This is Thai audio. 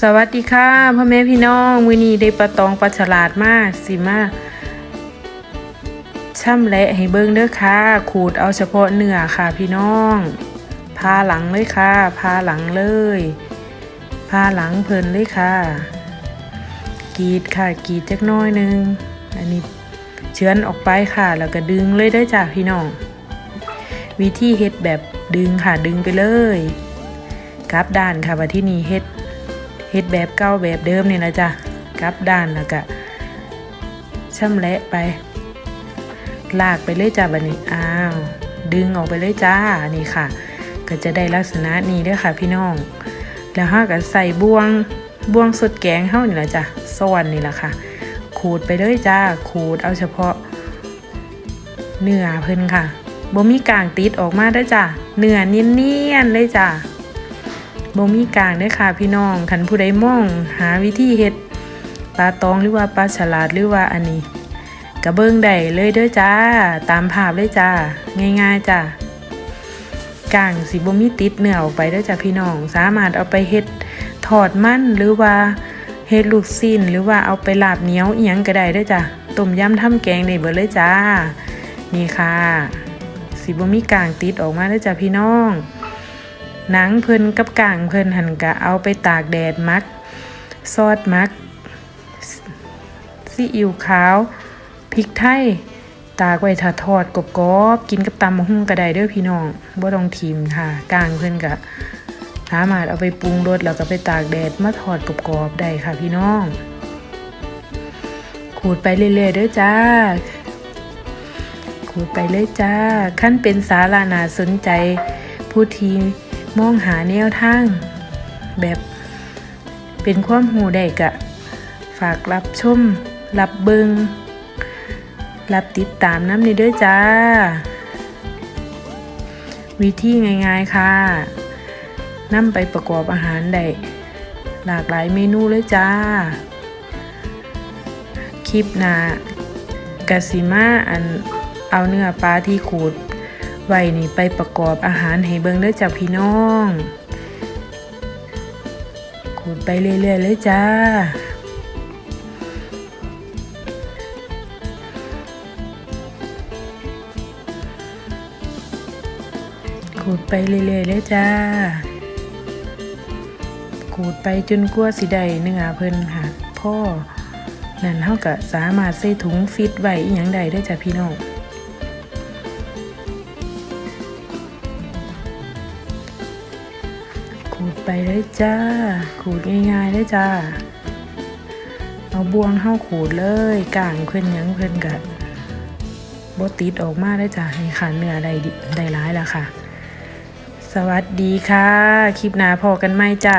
สวัสดีค่ะพ่อแม่พี่น้องมือนี้ได้ปลาตองปลาฉลาดมากสิมาช่ำและให้เบิ่งเด้อค่ะ ขูดเอาเฉพาะเนื้อค่ะพี่น้องพาหลังเลยค่ะพาหลังเลยพาหลังเพลินเลยค่ะกรีดค่ะกรีดจักน้อยหนึง อันนี้เชื้อนออกไปค่ะ แล้วก็ดึงเลยได้จ้ะพี่น้อง วิธีเฮ็ดแบบดึงค่ะดึงไปเลยกลับด้านค่ะว่าที่นี่เฮ็ด เฮ็ดแบบเก่าแบบเดิมนี่นะจ๊ะกลับด้านแล้วก็ช่ำแหละไป ลากไปเลยจ้าบันนี้อ้าวดึงออกไปเลยจ้านี่ค่ะ ก็จะได้ลักษณะนี้เด้อค่ะพี่น้อง แล้วห้าก็ใส่บ่วงบ่วงสดแกงเฮานี่ละจ้ะสวรรค์นี่ละค่ะ ขูดไปเลยจ้า ขูดเอาเฉพาะ เนื้อเพิ่นค่ะบ่มีกลางติดออกมาได้จ้ะเนื้อเนียนๆเลยจ้ะ บ่มีกลางเด้อค่ะพี่น้องคันผู้ใดมอง หาวิธีเฮ็ดปลาตองหรือว่าปลาฉลาดหรือว่าอันนี้กระเบื้องได้เลยเด้อจ้า ตามภาพเลยจ้า ง่ายๆจ้ากลางสิบ่มีติดเนื้อออกไปเด้อจ้าพี่น้อง สามารถเอาไปเฮ็ดทอดมันหรือว่าเฮ็ดลูกชิ้นหรือว่าเอาไปลาบเหนียวอียงก็ได้เด้อจ้าต้มยำทำแกงได้เบิดเลยจ้า นี่ค่ะสิบ่มีกลางติดออกมาเด้อจ้าพี่น้อง หนังเพิ่นกับกางเพิ่นหันกะเอาไปตากแดดมัก ซอสมักซีอิ๊วขาวพริกไทยตากไว้ถ้าทอดกรอบกินกับตำมะฮุ่งก็ได้เด้อพี่น้องบ่ต้องทิมค่ะกางเพิ่นกะสามารถเอาไปปรุงรสแล้วก็ไปตากแดดมาทอดกรอบๆได้ค่ะพี่น้องขูดไปเรื่อยๆเด้อจ้าขูดไปเลยจ้าขั้นเป็นสาระน่าสนใจผู้ที่ มองหาแนวทาง แบบเป็นความหูได้กะ ฝากรับชม รับเบิงรับติดตามน้ำนี้ด้วยจ้า วิธีง่ายๆค่ะนำไปประกอบอาหารได้หลากหลายเมนูเลยจ้า คลิปหน้ากะสิมาอันเอาเนื้อปลาที่ขูด ไว้นี่ไปประกอบอาหารให้เบิ่งเด้อจ้าพี่น้องขูดไปเรื่อยๆเลยจ้าขูดไปเรื่อยๆเลยจ้าขูดไปจนกลัวสิได้เนื้อเพิ่นค่ะพ่อนั่นเท่ากับสามารถใส่ถุงฟิตไว้อีหยังใดได้จ้ะพี่น้อง ขูดไปเลยจ้า ขูดง่ายๆเลยจ้า เอาบวงเข้าขูดเลยก่างเพื่อนยังเพื่อนกับบติดออกมาได้จ้าให้ขาเนื้อได้ได้ร้ายแล้วค่ะ สวัสดีค่ะ คลิปหน้าพอกันไหมจ้า